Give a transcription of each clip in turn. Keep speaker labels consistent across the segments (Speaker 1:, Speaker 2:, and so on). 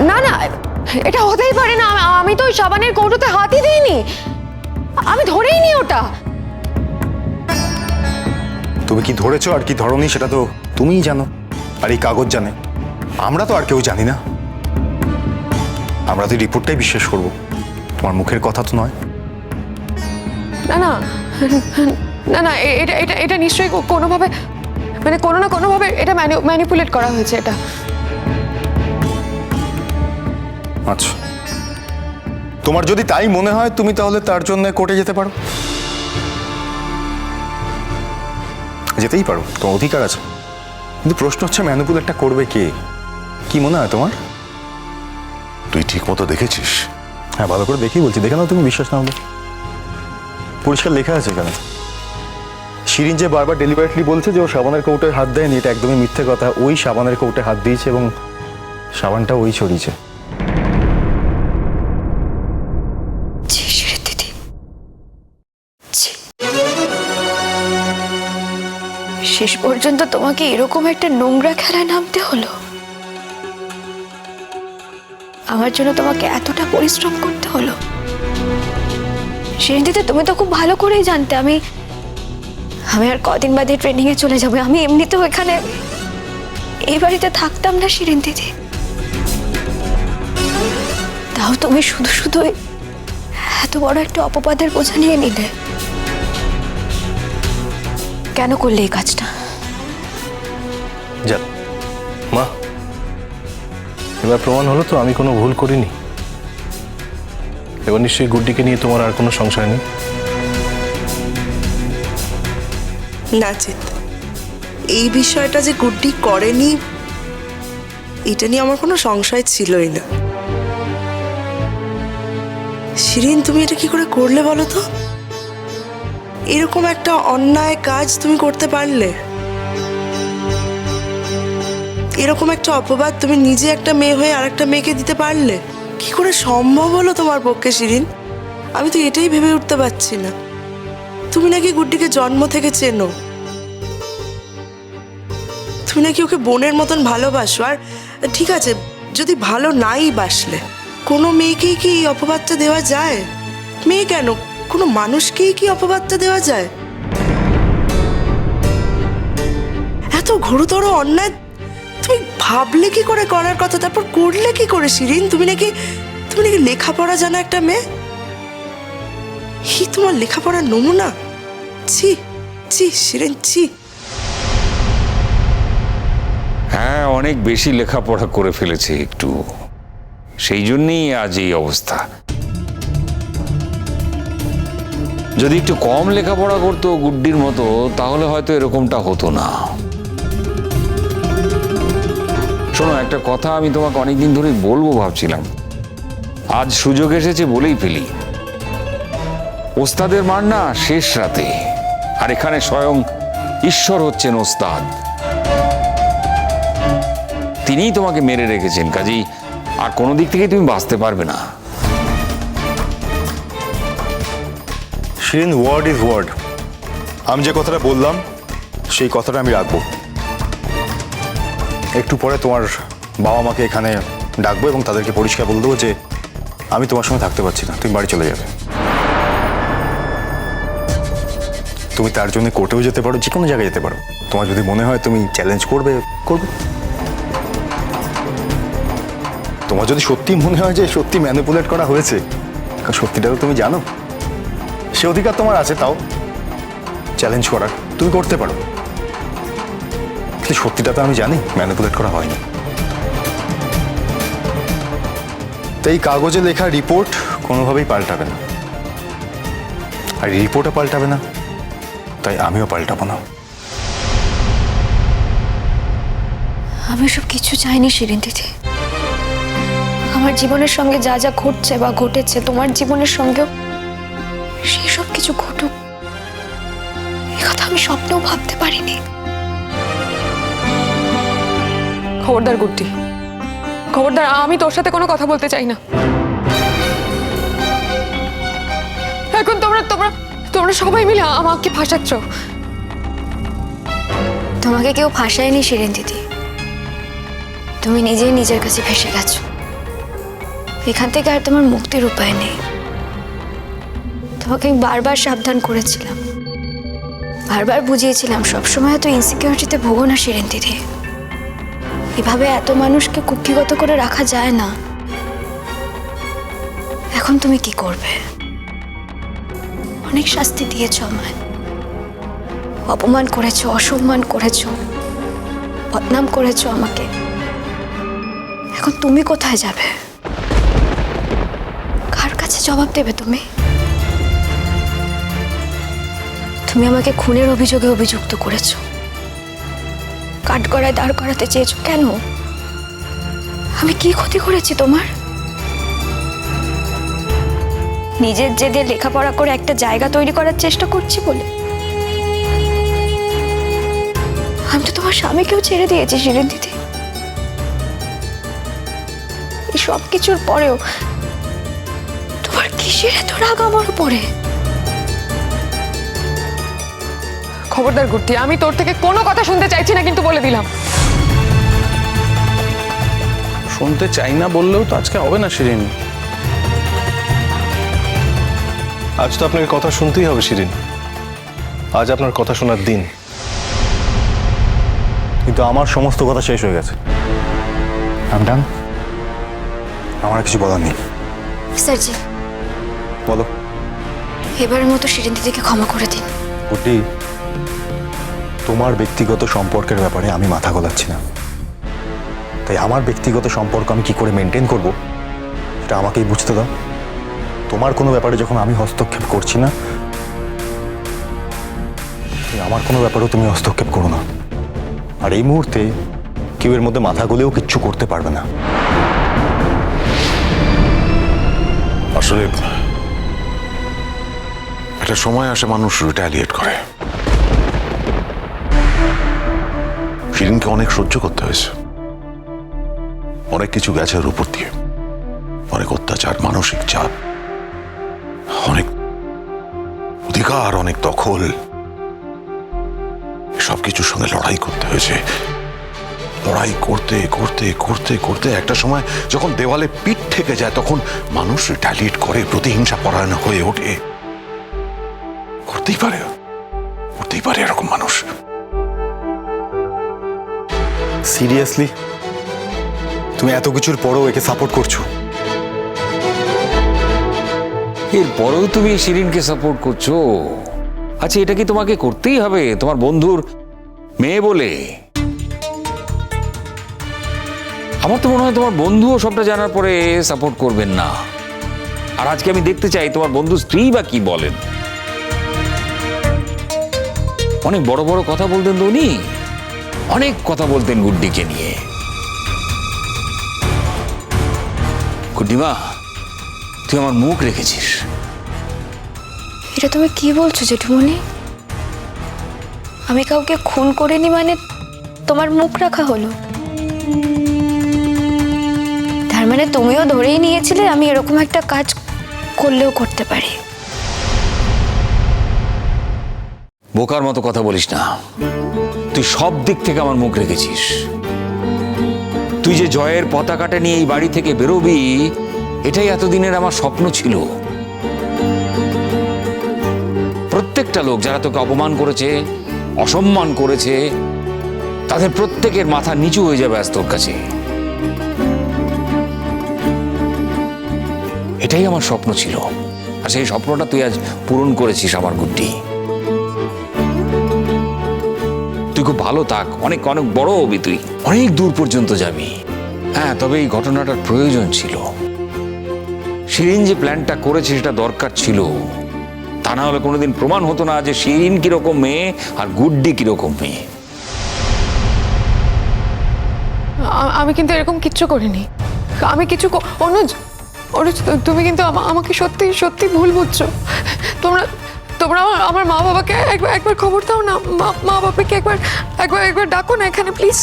Speaker 1: না না এটা হতেই পারে না। আমি- তো ওই সাবানের কৌটোতে হাতই দিইনি। আমি ধরেই নি ওটা।
Speaker 2: তুমি কি ধরেছো আর কি ধরনি সেটা তো তুমিই জানো আর এই কাগজ জানে। আমরা তো আর কেউ জানি না। আমরা তো রিপোর্টটাই বিশ্বাস করব। তোমার মুখের কথা তো নয়।
Speaker 1: না না না না এটা এটা এটা নিশ্চয়ই কোনোভাবে মানে কোনো না কোনোভাবে এটা ম্যানিপুলেট করা হয়েছে এটা।
Speaker 2: আচ্ছা। তোমার যদি তাই মনে হয় তুমি তাহলে তার জন্য কোর্টে যেতে পারো। যেতেই পারো তোমার অধিকার আছে। কিন্তু প্রশ্ন হচ্ছে ম্যানুপুলেটটা করবে কে? কি মনে হয় তোমার?
Speaker 3: তুই ঠিক মতো দেখেছিস।
Speaker 2: হ্যাঁ ভালো করে দেখি বলছি। দেখে নাও তুমি বিশ্বাস না হলে। পরিষ্কার লেখা আছে এখানে। শিরিন যে বারবার ডেলিভারেটলি বলছে যে ও সাবানের কৌটায় হাত দেয়নি এটা একদমই মিথ্যে কথা। ওই সাবানের কৌটায় হাত দিয়েছে এবং সাবানটা ওই ছড়িয়েছে।
Speaker 1: শেষ পর্যন্ত তোমাকে এরকম একটা নোংরা খেলায় নামতে হলো? আমার জন্য তোমাকে এতটা পরিশ্রম করতে হলো? দিদি তুমি তো খুব ভালো করেই জানতে, আমি আমি আর কদিন বাদে ট্রেনিং এ চলে যাব, আমি এমনিতেও এখানে, এই বাড়িতে থাকতাম না শিরিন দিদি তাও তুমি শুধু শুধু এত বড় একটা অপবাদের বোঝা নিয়ে নিলে। কেন করলে এই কাজটা?
Speaker 4: যাক মা এবার প্রমাণ হলো তো আমি কোনো ভুল করিনি। এবার নিশ্চয়ই গুড্ডিকে নিয়ে তোমার আর কোনো সংশয় নেই।
Speaker 5: না চিত। এই বিষয়টা যে গুড্ডি করেনি এটা নিয়ে আমার কোনো সংশয় ছিলই না। শিরিন তুমি এটা কি করে করলে বলো তো? এরকম একটা অন্যায় কাজ তুমি করতে পারলে? এরকম একটা অপবাদ তুমি নিজে একটা মেয়ে হয়ে আর একটা মেয়েকে দিতে পারলে? কি করে সম্ভব হলো তোমার পক্ষে শিরিন? আমি তো এটাই ভেবে উঠতে পারছি না। তুমি নাকি গুড্ডিকে জন্ম থেকে চেনো। তুমি নাকি ওকে বোনের মতন ভালোবাসো। আর ঠিক আছে, যদি ভালো নাই বাসলে, কোনো মেয়েকেই কি এই অপবাদটা দেওয়া যায়? মেয়ে কেন? কোনো মানুষকেই কি অপবাদটা দেওয়া যায়? এত গুরুতর অন্যায়, তুমি ভাবলে কি করে করার কথা? তারপর করলে কি করে শিরিন? তুমি নাকি তুমি নাকি লেখাপড়া জানা একটা মেয়ে? হি, তোমার লেখাপড়ার নমুনা? ছি ছি, শিরিন, ছি।
Speaker 6: হ্যাঁ অনেক বেশি লেখাপড়া করে ফেলেছে একটু। সেই জন্যই আজ এই অবস্থা। যদি একটু কম লেখাপড়া করতো গুড্ডির মতো, তাহলে হয়তো এরকমটা হতো না। শোনো, একটা কথা আমি তোমাকে অনেকদিন ধরেই বলব ভাবছিলাম। আজ সুযোগ এসেছে বলেই ফেলি। ওস্তাদের মার না শেষ রাতে, আর এখানে স্বয়ং ঈশ্বর হচ্ছেন ওস্তাদ। তিনিই তোমাকে মেরে রেখেছেন, কাজেই আর কোনো দিক থেকে তুমি বাঁচতে পারবে না।
Speaker 2: শিরিন ওয়ার্ড ইজ ওয়ার্ড আমি যে কথাটা বললাম, সেই কথাটা আমি রাখব। একটু পরে তোমার বাবা মাকে এখানে ডাকবো এবং তাদেরকে পরিষ্কার বলে দেবো যে, আমি তোমার সঙ্গে থাকতে পারছি না, তুমি বাড়ি চলে যাবে। তুমি তার জন্য কোর্টেও যেতে পারো, যে কোনো জায়গায় যেতে পারো। তোমার যদি মনে হয় তুমি চ্যালেঞ্জ করবে করবে। তোমার যদি সত্যি মনে হয় যে সত্যি ম্যানিপুলেট করা হয়েছে, কারণ সত্যিটা তো তুমি জানো। সে অধিকার তোমার আছে, তাও চ্যালেঞ্জ করার। তুমি করতে পারো। কিন্তু সত্যিটা তো আমি জানি ম্যানিপুলেট করা হয়নি। তো এই কাগজে লেখা রিপোর্ট কোনোভাবেই পাল্টাবে না। আর রিপোর্টও পাল্টাবে না, তাই আমিও পাল্টাবো না।
Speaker 1: আমি সব কিছু চাইনি, শিরিন দিদি। আমার জীবনের সঙ্গে যা যা ঘটছে বা ঘটেছে, তোমার জীবনের সঙ্গেও কিছু ঘটুক। কথা আমি স্বপ্নেও ভাবতে পারিনি। খবরদার গুড্ডি। খবরদার আমি তোর সাথে কোনো কথা বলতে চাই না। এখন তোমরা তোমরা তোমরা সবাই মিলে আমাকে ফাঁসাচ্ছ। তোমাকে কেউ ফাঁসায়নি শিরেন দিদি। তুমি নিজেই নিজের কাছে ফেসে গেছো। এখান থেকে আর তোমার মুক্তির উপায় নেই। তোমাকে আমি বারবার সাবধান করেছিলাম। বারবার বুঝিয়েছিলাম, সবসময় এত ইনসিকিউরিটিতে ভোগো না শিরেন দিদি। এভাবে এত মানুষকে কুক্ষিগত করে রাখা যায় না। এখন তুমি কি করবে? অনেক শাস্তি দিয়েছ আমায়। অপমান করেছ, অসম্মান করেছ, বদনাম করেছ আমাকে। এখন তুমি কোথায় যাবে? কার কাছে জবাব দেবে তুমি? তুমি আমাকে খুনের অভিযোগে অভিযুক্ত করেছ। কাঠগড়ায় দাঁড় করাতে চেয়েছো কেন? আমি কি ক্ষতি করেছি তোমার? নিজের জেদে লেখাপড়া করে একটা জায়গা তৈরি করার চেষ্টা করছি বলে। আমি তো তোমার স্বামীকেও ছেড়ে দিয়েছি শিরিন দিদি সব কিছুর পরেও তোমার কিসের এত রাগ আমার উপরে?
Speaker 7: খবরদার গুট্টি আমি তোর থেকে কোনো কথা শুনতে চাইছি না কিন্তু বলে দিলাম।
Speaker 4: শুনতে চাই না বললেও তো আজকে হবে না শিরিন। আজ তো আপনাকে কথা শুনতেই হবে শিরিন। আজ আপনার কথা শোনার দিন।
Speaker 2: কিন্তু আমার সমস্ত কথা শেষ হয়ে গেছে। আমার আর কিছু বলার নেই।
Speaker 1: স্যারজি
Speaker 2: বলো।
Speaker 1: এবারের মতো শিরিন দিদিকে ক্ষমা করে দিন।
Speaker 2: গুড্ডি তোমার ব্যক্তিগত সম্পর্কের ব্যাপারে আমি মাথা গলাচ্ছি না। তাই আমার ব্যক্তিগত সম্পর্ক আমি কি করে মেনটেন করব, সেটা আমাকেই বুঝতে দাও। তোমার কোনো ব্যাপারে যখন আমি হস্তক্ষেপ করছি না আমার কোনো ব্যাপারেও তুমি হস্তক্ষেপ করো না। আর এই মুহূর্তে কেউ এর মধ্যে মাথা গলেও কিচ্ছু করতে পারবে না।
Speaker 3: আসলে, একটা সময় আসে মানুষ রিটালিয়েট করে। শিরিনকে অনেক সহ্য করতে হয়েছে। অনেক কিছু গেছে ওর উপর দিয়ে। অনেক অত্যাচার, মানসিক চাপ, অনেক অধিকার, অনেক দখল। সব কিছুর সঙ্গে লড়াই করতে হয়েছে। লড়াই করতে করতে করতে করতে একটা সময় যখন দেওয়ালে পিঠ থেকে যায় তখন মানুষ রিটালিয়েট করে, প্রতিহিংসা পরায়ণ হয়ে ওঠে। করতেই পারে করতেই পারে এরকম মানুষ।
Speaker 2: সিরিয়াসলি তুমি এত কিছুর পরেও একে সাপোর্ট করছ?
Speaker 6: এরপরেও তুমি শিরিনকে সাপোর্ট করছ? আচ্ছা এটা কি তোমাকে করতেই হবে? তোমার বন্ধুর মেয়ে বলে? আমার তো মনে হয় তোমার বন্ধুও সবটা জানার পরে সাপোর্ট করবেন না। আর আজকে আমি দেখতে চাই তোমার বন্ধু স্ত্রী বা কি বলেন। অনেক বড় বড় কথা বলতেন তো উনি। অনেক কথা বলতেন গুড্ডিকে নিয়ে। গুড্ডিমা তুই আমার মুখ রেখেছিস।
Speaker 1: এটা তুমি কি বলছো জেঠুমনি আমি কাউকে খুন করিনি মানে তোমার মুখ রাখা হলো। তার মানে তুমিও ধরেই নিয়েছিলে আমি এরকম একটা কাজ করলেও করতে পারি।
Speaker 6: বোকার মতো কথা বলিস না। তুই সব দিক থেকে আমার মুখ রেখেছিস। তুই যে জয়ের পতাকাটা নিয়ে এই বাড়ি থেকে বেরোবি, এটাই এতদিনের আমার স্বপ্ন ছিল। প্রত্যেকটা লোক যারা তোকে অপমান করেছে, অসম্মান করেছে, তাদের প্রত্যেকের মাথা নিচু হয়ে যাবে আজ তোর কাছে। এটাই আমার স্বপ্ন ছিল। আর সেই স্বপ্নটা তুই আজ পূরণ করেছিস আমার গুড্ডি। খুব ভালো থাক। অনেক অনেক বড় হবি তুই। অনেক দূর পর্যন্ত যাবি। হ্যাঁ তবে এই ঘটনাটার প্রয়োজন ছিল। শিরিন যে প্ল্যানটা করেছে সেটা দরকার ছিল। তা না হলে কোনোদিন প্রমাণ হতো না যে শিরিন কীরকম মেয়ে আর গুড্ডি কীরকম মেয়ে।
Speaker 7: আমি কিন্তু এরকম কিচ্ছু করিনি। আমি কিছু অনুজ অনুজ তুমি কিন্তু আমাকে সত্যি সত্যি ভুল বুঝছ। তোমরা তোমরা আমার আমার মা বাবাকে একবার একবার খবর দাও না। মা মা বাবাকে একবার একবার একবার ডাকো না এখানে প্লিজ।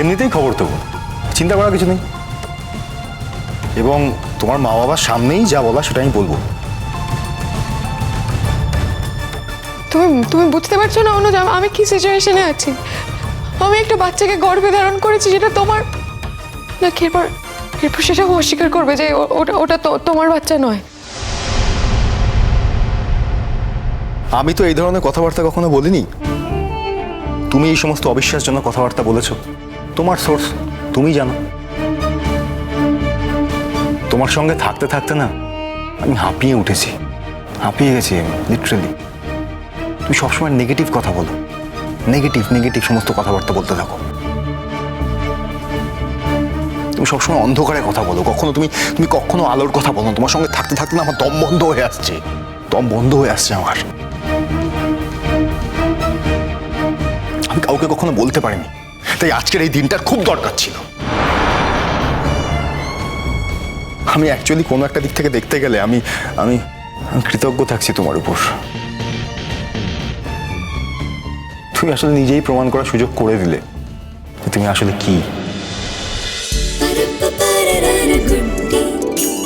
Speaker 2: এমনিতেই খবর দেবো। চিন্তা করার কিছু নেই। এবং তোমার মা বাবার সামনেই যা বলা সেটা আমি বলব।
Speaker 7: তুমি তুমি বুঝতে পারছ না অনুজ আমি কি সিচুয়েশনে আছি? আমি একটা বাচ্চাকে গর্ভে ধারণ করেছি যেটা তোমার নাকি এরপর এরপর সেটাও অস্বীকার করবে যে ওটা ওটা তোমার বাচ্চা নয়।
Speaker 2: আমি তো এই ধরনের কথাবার্তা কখনো বলিনি। তুমি এই সমস্ত অবিশ্বাসজনক কথাবার্তা বলেছ। তোমার সোর্স তুমি জানো। তোমার সঙ্গে থাকতে থাকতে না, আমি হাঁপিয়ে উঠেছি। হাঁপিয়ে গেছি আমি লিটারেলি তুমি সবসময় নেগেটিভ কথা বলো। নেগেটিভ নেগেটিভ সমস্ত কথাবার্তা বলতে থাকো। তুমি সবসময় অন্ধকারে কথা বলো। কখনো তুমি তুমি কখনো আলোর কথা বলো। তোমার সঙ্গে থাকতে থাকতে আমার দম বন্ধ হয়ে আসছে। দম বন্ধ হয়ে আসছে আমার। আমি কাউকে কখনো বলতে পারিনি। তাই আজকের এই দিনটার খুব দরকার ছিল। আমি অ্যাকচুয়ালি কোনো একটা দিক থেকে দেখতে গেলে আমি আমি কৃতজ্ঞ থাকছি তোমার উপর। তুমি আসলে নিজেই প্রমাণ করার সুযোগ করে দিলে তুমি আসলে কি।